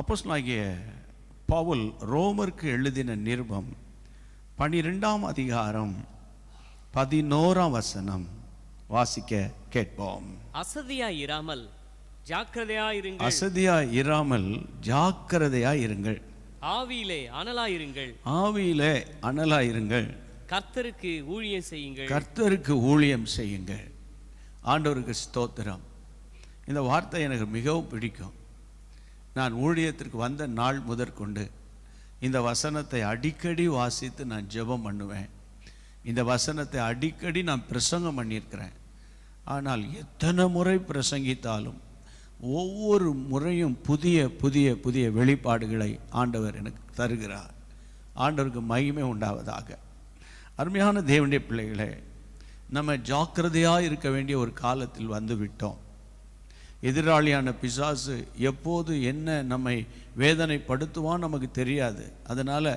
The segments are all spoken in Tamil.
அப்போஸ்தலனாகிய பவுல் ரோமருக்கு எழுதின நிருபம் பனிரெண்டாம் அதிகாரம் பதினோராம் வசனம் வாசிக்க கேட்போம். அசதியாய் இராமல் ஜாக்கிரதையாயிருங்கள். அசதியா இராமல் ஜாக்கிரதையா இருங்கள் ஆவியிலே அனலாயிருங்கள். ஆவியிலே அனலா இருங்கள் கர்த்தருக்கு ஊழியம் செய்யுங்கள். கர்த்தருக்கு ஊழியம் செய்யுங்கள். ஆண்டவருக்கு ஸ்தோத்திரம். இந்த வார்த்தை எனக்கு மிகவும் பிடிக்கும். நான் ஊழியத்திற்கு வந்த நாள் முதற்கொண்டு இந்த வசனத்தை அடிக்கடி வாசித்து நான் ஜெபம் பண்ணுவேன். இந்த வசனத்தை அடிக்கடி நான் பிரசங்கம் பண்ணியிருக்கிறேன். ஆனால் எத்தனை முறை பிரசங்கித்தாலும் ஒவ்வொரு முறையும் புதிய புதிய புதிய வெளிப்பாடுகளை ஆண்டவர் எனக்கு தருகிறார். ஆண்டவருக்கு மகிமை உண்டாவதாக. அருமையான தேவனுடைய பிள்ளைகளே நம்ம ஜாக்கிரதையாக இருக்க வேண்டிய ஒரு காலத்தில் வந்து விட்டோம் எதிராளியான பிசாசு எப்போது என்ன நம்மை வேதனைப்படுத்துவான் நமக்கு தெரியாது. அதனால்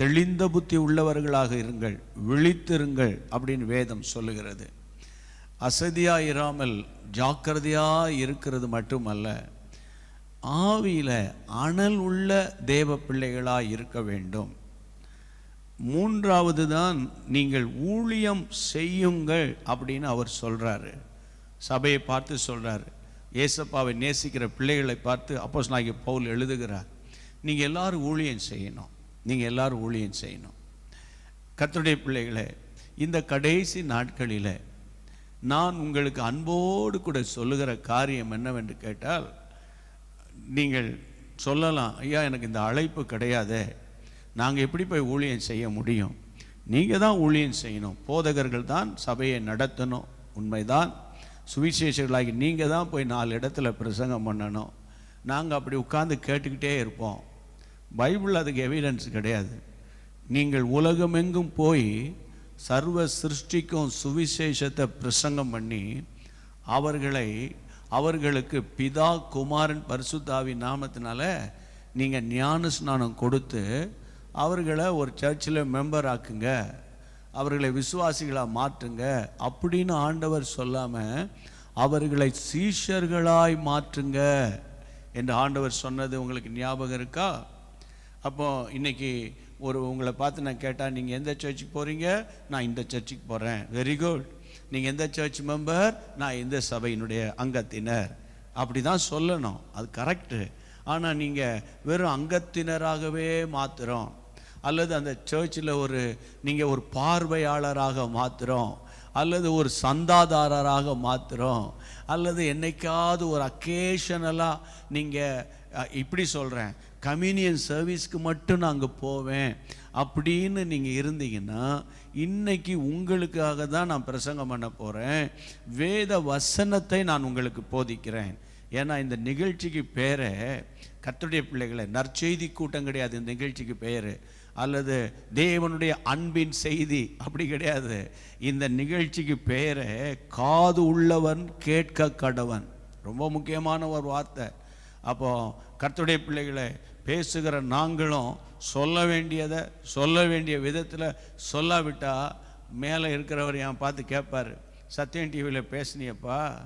தெளிந்த புத்தி உள்ளவர்களாக இருங்கள் விழித்திருங்கள் அப்படின்னு வேதம் சொல்லுகிறது. அசதியாக இராமல் ஜாக்கிரதையாக இருக்கிறது மட்டுமல்ல ஆவியில் அனல் உள்ள தேவ பிள்ளைகளாக இருக்க வேண்டும். மூன்றாவது தான் நீங்கள் ஊழியம் செய்யுங்கள் அப்படின்னு அவர் சொல்கிறாரு சபையை பார்த்து சொல்கிறாரு ஏசப்பாவை நேசிக்கிற பிள்ளைகளை பார்த்து அப்போஸ் நாகி பவுல் எழுதுகிறார் நீங்கள் எல்லாரும் ஊழியம் செய்யணும். நீங்கள் எல்லாரும் ஊழியம் செய்யணும். கத்துடைய பிள்ளைகளை இந்த கடைசி நாட்களில் நான் உங்களுக்கு அன்போடு கூட சொல்லுகிற காரியம் என்னவென்று கேட்டால் நீங்கள் சொல்லலாம் ஐயா எனக்கு இந்த அழைப்பு கிடையாதே. நாங்கள் எப்படி போய் ஊழியம் செய்ய முடியும்? நீங்கள் தான் ஊழியம் செய்யணும். போதகர்கள் தான் சபையை நடத்தணும். உண்மைதான். சுவிசேஷர்களாகி நீங்கள் தான் போய் நாலு இடத்துல பிரசங்கம் பண்ணணும். நாங்கள் அப்படி உட்காந்து கேட்டுக்கிட்டே இருப்போம். பைபிள் அதுக்கு எவிடன்ஸ் கிடையாது. நீங்கள் உலகமெங்கும் போய் சர்வ சிருஷ்டிக்கும் சுவிசேஷத்தை பிரசங்கம் பண்ணி அவர்களை அவர்களுக்கு பிதா குமாரன் பரிசுத்தாவி நாமத்தினால நீங்கள் ஞான ஸ்நானம் கொடுத்து அவர்களை ஒரு சர்ச்சில் மெம்பர் ஆக்குங்க. அவர்களை விசுவாசிகளாக மாற்றுங்க அப்படின்னு ஆண்டவர் சொல்லாமல் அவர்களை சீஷர்களாய் மாற்றுங்க என்று ஆண்டவர் சொன்னது உங்களுக்கு ஞாபகம் இருக்கா? அப்போ இன்னைக்கு ஒரு உங்களை பார்த்து நான் கேட்டால் நீங்கள் எந்த சர்ச்சுக்கு போகிறீங்க நான் இந்த சர்ச்சுக்கு போகிறேன் வெரி குட் நீங்கள் எந்த சர்ச் மெம்பர் நான் எந்த சபையினுடைய அங்கத்தினர். அப்படி தான் சொல்லணும். அது கரெக்டு ஆனால் நீங்கள் வெறும் அங்கத்தினராகவே மாத்துறோம். அல்லது அந்த சர்ச்சில் ஒரு நீங்கள் ஒரு பார்வையாளராக மாத்திரம் அல்லது ஒரு சந்தாதாரராக மாத்திரம் அல்லது என்னைக்காவது ஒரு அக்கேஷனலாக நீங்கள் இப்படி சொல்கிறேன் கம்யூனியன் சர்வீஸ்க்கு மட்டும் நான் அங்கே போவேன் அப்படின்னு நீங்கள் இருந்தீங்கன்னா இன்னைக்கு உங்களுக்காக தான் நான் பிரசங்கம் பண்ண போகிறேன் வேத வசனத்தை நான் உங்களுக்கு போதிக்கிறேன். ஏன்னா இந்த நிகழ்ச்சிக்கு பேரை கத்துடைய பிள்ளைகளை நற்செய்தி கூட்டம் கிடையாது இந்த நிகழ்ச்சிக்கு பேர். அல்லது தேவனுடைய அன்பின் செய்தி அப்படி கிடையாது. இந்த நிகழ்ச்சிக்கு பேரை காது உள்ளவன் கேட்க கடவன். ரொம்ப முக்கியமான ஒரு வார்த்தை. அப்போ கர்த்துடைய பிள்ளைகளை பேசுகிற நாங்களும் சொல்ல வேண்டியதை சொல்ல வேண்டிய விதத்தில் சொல்லாவிட்டால் மேலே இருக்கிறவர் என் பார்த்து கேட்பார் சத்யம் டிவியில் பேசுனியப்பா?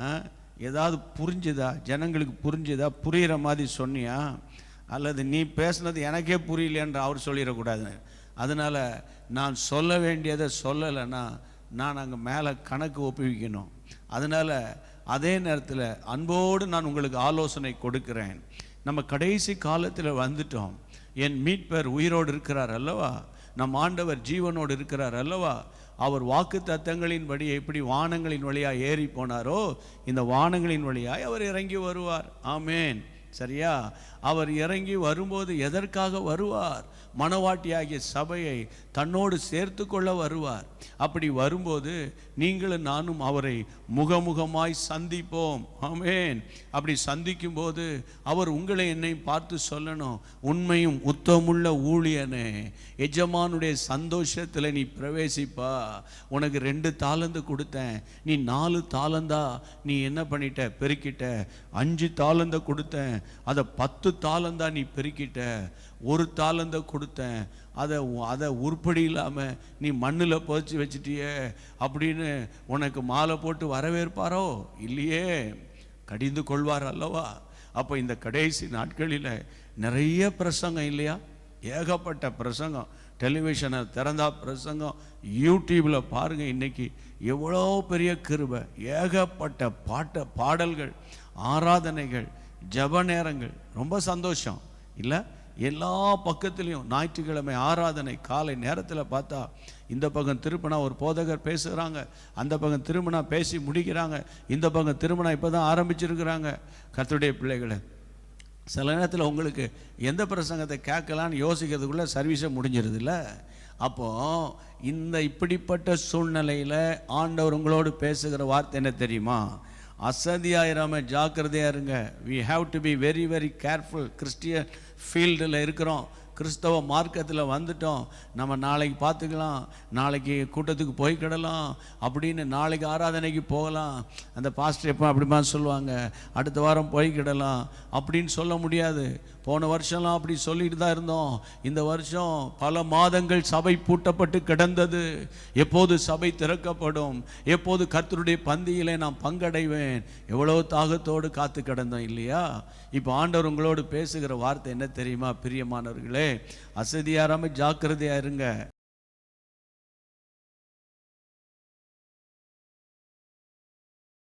ஆ, ஏதாவது புரிஞ்சுதா? ஜனங்களுக்கு புரிஞ்சுதா? புரிகிற மாதிரி சொன்னியா? அல்லது நீ பேசுனது எனக்கே புரியலையன்ற அவர் சொல்லிடக்கூடாது அதனால் நான் சொல்ல வேண்டியதை சொல்லலைன்னா நான் அங்கே மேலே கணக்கு ஒப்புவிக்கணும். அதனால் அதே நேரத்தில் அன்போடு நான் உங்களுக்கு ஆலோசனை கொடுக்கிறேன். நம்ம கடைசி காலத்தில் வந்துட்டோம். என் மீட்பர் உயிரோடு இருக்கிறார் அல்லவா? நம் ஆண்டவர் ஜீவனோடு இருக்கிறார் அல்லவா? அவர் வாக்கு தத்தங்களின்படி எப்படி வானங்களின் வழியாக ஏறி போனாரோ இந்த வானங்களின் வழியாய் அவர் இறங்கி வருவார். ஆமேன். சரியா? அவர் இறங்கி வரும்போது எதற்காக வருவார்? மணவாட்டியாகிய சபையை தன்னோடு சேர்த்து கொள்ள வருவார். அப்படி வரும்போது நீங்களும் நானும் அவரை முகமுகமாய் சந்திப்போம். ஆமேன். அப்படி சந்திக்கும் போது அவர் உங்களை என்னை பார்த்து சொல்லணும். உண்மையும் உத்தமுள்ள ஊழியனே எஜமானுடைய சந்தோஷத்தில் நீ பிரவேசிப்பா. உனக்கு ரெண்டு தாளந்து கொடுத்தேன். நீ நாலு தாளந்தா நீ என்ன பண்ணிட்ட? பெருக்கிட்ட. அஞ்சு தாளந்த கொடுத்தேன். அதை பத்து தாளந்தா நீ பெருக்கிட்ட ஒரு தாளந்த கொடுத்தேன் அதை அதை உருப்படி இல்லாமல் நீ மண்ணில் புதைச்சி வச்சிட்டியே அப்படின்னு உனக்கு மாலை போட்டு வரவேற்பாரோ? இல்லையே. கடிந்து கொள்வார் அல்லவா? அப்போ இந்த கடைசி நாட்களில் நிறைய பிரசங்கம் இல்லையா? ஏகப்பட்ட பிரசங்கம். டெலிவிஷனை திறந்தா பிரசங்கம். யூடியூப்பில் பாருங்கள் இன்னைக்கு எவ்வளோ பெரிய கிருபை. ஏகப்பட்ட பாட்ட பாடல்கள் ஆராதனைகள் ஜெப நேரங்கள். ரொம்ப சந்தோஷம். இல்லை எல்லா பக்கத்துலேயும் ஞாயிற்றுக்கிழமை ஆராதனை காலை நேரத்தில் பார்த்தா இந்த பக்கம் திருப்பினா ஒரு போதகர் பேசுகிறாங்க அந்த பக்கம் திரும்பினா பேசி முடிக்கிறாங்க. இந்த பக்கம் திரும்பினா இப்போ தான் ஆரம்பிச்சிருக்கிறாங்க. கத்துடைய பிள்ளைகளை சில நேரத்தில் உங்களுக்கு எந்த பிரசங்கத்தை கேட்கலான்னு யோசிக்கிறதுக்குள்ளே சர்வீஸை முடிஞ்சிருதுல்ல? அப்போது இந்த இப்படிப்பட்ட சூழ்நிலையில் ஆண்டவர் உங்களோடு பேசுகிற வார்த்தை என்ன தெரியுமா? அசதியாயிராம ஜாக்கிரதையா இருங்க. We have to be very very careful Christian ஃபீல்டில் இருக்கிறோம். கிறிஸ்தவ மார்க்கத்தில் வந்துட்டோம். நம்ம நாளைக்கு பார்த்துக்கலாம். நாளைக்கு கூட்டத்துக்கு போய்க்கிடலாம் அப்படின்னு நாளைக்கு ஆராதனைக்கு போகலாம். அந்த பாஸ்டர் எப்போ அப்படிமா சொல்லுவாங்க. அடுத்த வாரம் போய்க்கிடலாம் அப்படின்னு சொல்ல முடியாது. போன வருஷம்லாம் அப்படி சொல்லிட்டு தான் இருந்தோம். இந்த வருஷம் பல மாதங்கள் சபை பூட்டப்பட்டு கிடந்தது. எப்போது சபை திறக்கப்படும்? எப்போது கர்த்தருடைய பந்தியிலே நான் பங்கடைவேன்? எவ்வளோ தாகத்தோடு காத்து கிடந்தோம் இல்லையா? இப்போ ஆண்டவர் உங்களோடு பேசுகிற வார்த்தை என்ன தெரியுமா பிரியமானவர்களே? அசதியாராமல் ஜாக்கிரதையா இருங்க.